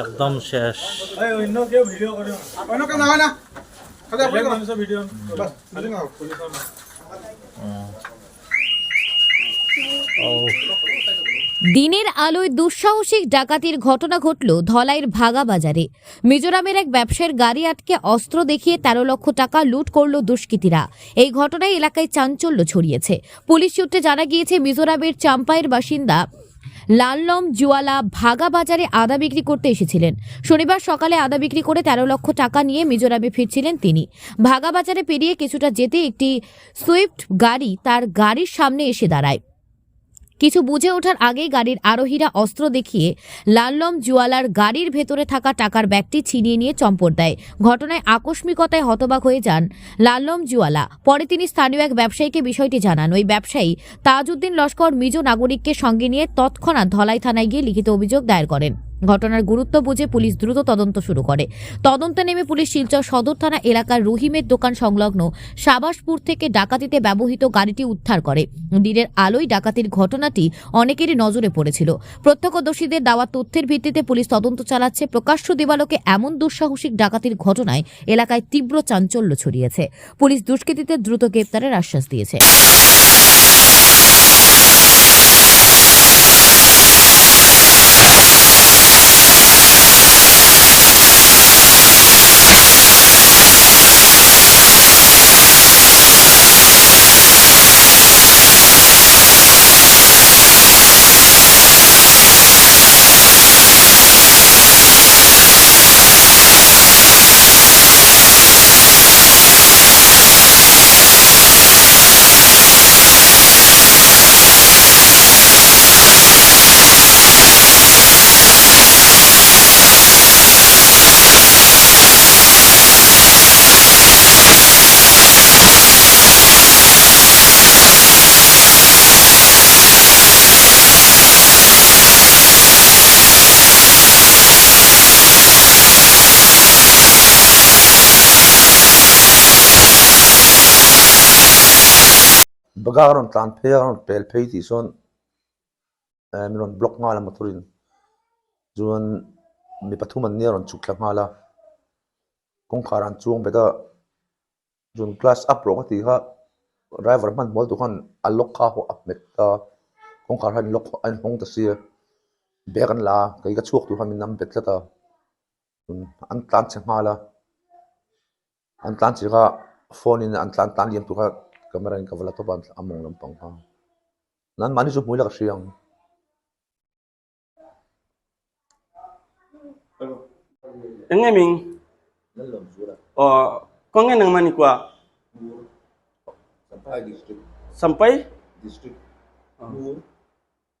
একদম শেষ। অন্য কেউ অন্য না। দিনের আলোয় দুঃসাহসিক ডাকাতির ঘটনা ঘটল ধলাইয়ের ভাগা বাজারে। মিজোরামের এক ব্যবসায়ীর গাড়ি আটকে অস্ত্র দেখিয়ে তেরো লক্ষ টাকা লুট করল দুষ্কৃতীরা। এই ঘটনায় এলাকায় চাঞ্চল্য ছড়িয়েছে। পুলিশ সূত্রে জানা গিয়েছে মিজোরামের চাম্পাইয়ের বাসিন্দা লাললম জুয়ালা ভাগা বাজারে আদা বিক্রি করতে এসেছিলেন। শনিবার সকালে আদা বিক্রি করে তেরো লক্ষ টাকা নিয়ে মিজোরামে ফিরছিলেন তিনি। ভাগা বাজারে পেরিয়ে কিছুটা যেতে একটি সুইফট গাড়ি তার গাড়ির সামনে এসে দাঁড়ায়। কিছু বুঝে ওঠার আগেই গাড়ির আরোহীরা অস্ত্র দেখিয়ে লাল্লম জুয়ালার গাড়ির ভেতরে থাকা টাকার ব্যাগটি ছিনিয়ে নিয়ে চম্পট দেয়। ঘটনায় আকস্মিকতায় হতবাক হয়ে যান লাল্লম জুয়ালা। পরে তিনি স্থানীয় এক ব্যবসায়ীকে বিষয়টি জানান। ওই ব্যবসায়ী তাজউদ্দিন লস্কর মিজো নাগরিককে সঙ্গে নিয়ে তৎক্ষণাৎ ধলাই থানায় গিয়ে লিখিত অভিযোগ দায়ের করেন। ঘটনার গুরুত্ব বুঝে পুলিশ দ্রুত তদন্ত শুরু করে। তদন্তে নেমে পুলিশ শিলচর সদর থানা এলাকার রহিমের দোকান সংলগ্ন সাবাসপুর থেকে ডাকাতিতে ব্যবহৃত গাড়িটি উদ্ধার করে। দিনের আলোয় ডাকাতির ঘটনাটি অনেকেরই নজরে পড়েছিল। প্রত্যক্ষদর্শীদের দেওয়া তথ্যের ভিত্তিতে পুলিশ তদন্ত চালাচ্ছে। প্রকাশ্য দিবালোকে এমন দুঃসাহসিক ডাকাতির ঘটনায় এলাকায় তীব্র চাঞ্চল্য ছড়িয়েছে। পুলিশ দুষ্কৃতীদের দ্রুত গ্রেপ্তারের আশ্বাস দিয়েছে। بقهرن تلعن بيرن بالبيتي شون؟ منون بلوك مالا مطرين جون mi pathuman neron chu khlam hala kongkharan chuang beda jun class up ro ti ha driver man mol tu alok kha ho up met ta kongkhar han lok an hong ta sia beran la kai ka chuak tu ha min nam betla ta jun an tlan chang an tlan chi phone in an tlan tan liam tu kha kamaran ka vala to among lampang ha nan mani sup mulak siang Enggak ming. Oh, kong nggak mani kwa? Sampai district. Sampai? Distrik. Ah.